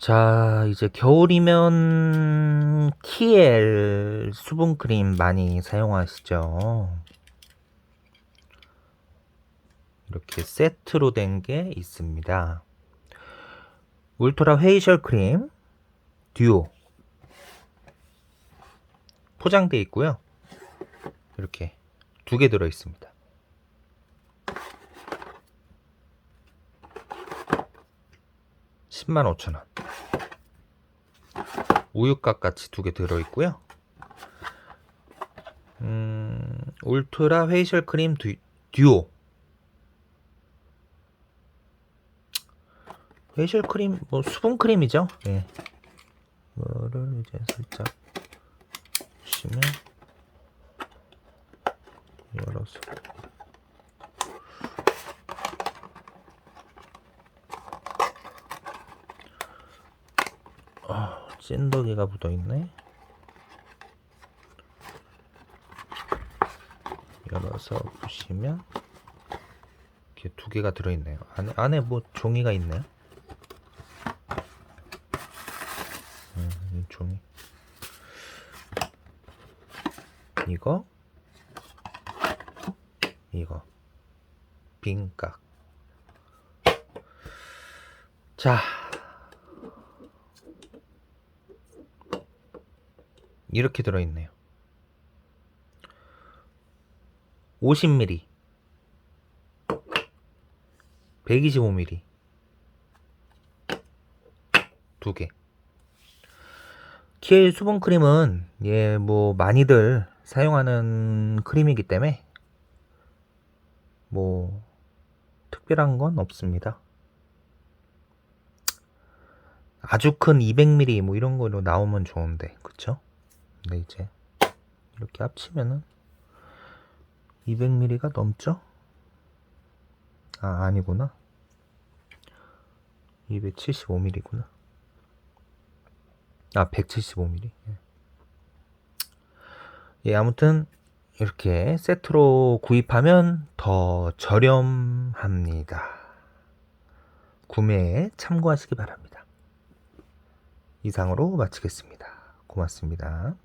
자, 이제 겨울이면 키엘 수분크림 많이 사용하시죠? 이렇게 세트로 된 게 있습니다. 울트라 페이셜 크림 듀오 포장돼 있고요. 이렇게 두 개 들어 있습니다. (10만 5천 원) 우유값 같이 두 개 들어 있고요. 음, 울트라 페이셜 크림 듀, 듀오 페이셜 크림 뭐 수분 크림이죠. 예. 이거를 이제 살짝 보시면 열어서 찐덕이가 묻어 있네. 열어서 보시면 이렇게 두 개가 들어 있네요. 안에 안에 뭐 종이가 있네요. 음, 이 종이. 이거 이거 빈깍 자 이렇게 들어있네요 50ml 125ml 두개 키엘 수분 크림은 예 뭐 많이들 사용하는 크림이기 때문에 뭐 특별한 건 없습니다. 아주 큰 200ml 뭐 이런 거로 나오면 좋은데 그쵸? 근데 이제 이렇게 합치면은 200ml가 넘죠? 아 아니구나 275ml구나 아 175ml 예. 예, 아무튼 이렇게 세트로 구입하면 더 저렴합니다. 구매에 참고하시기 바랍니다. 이상으로 마치겠습니다. 고맙습니다.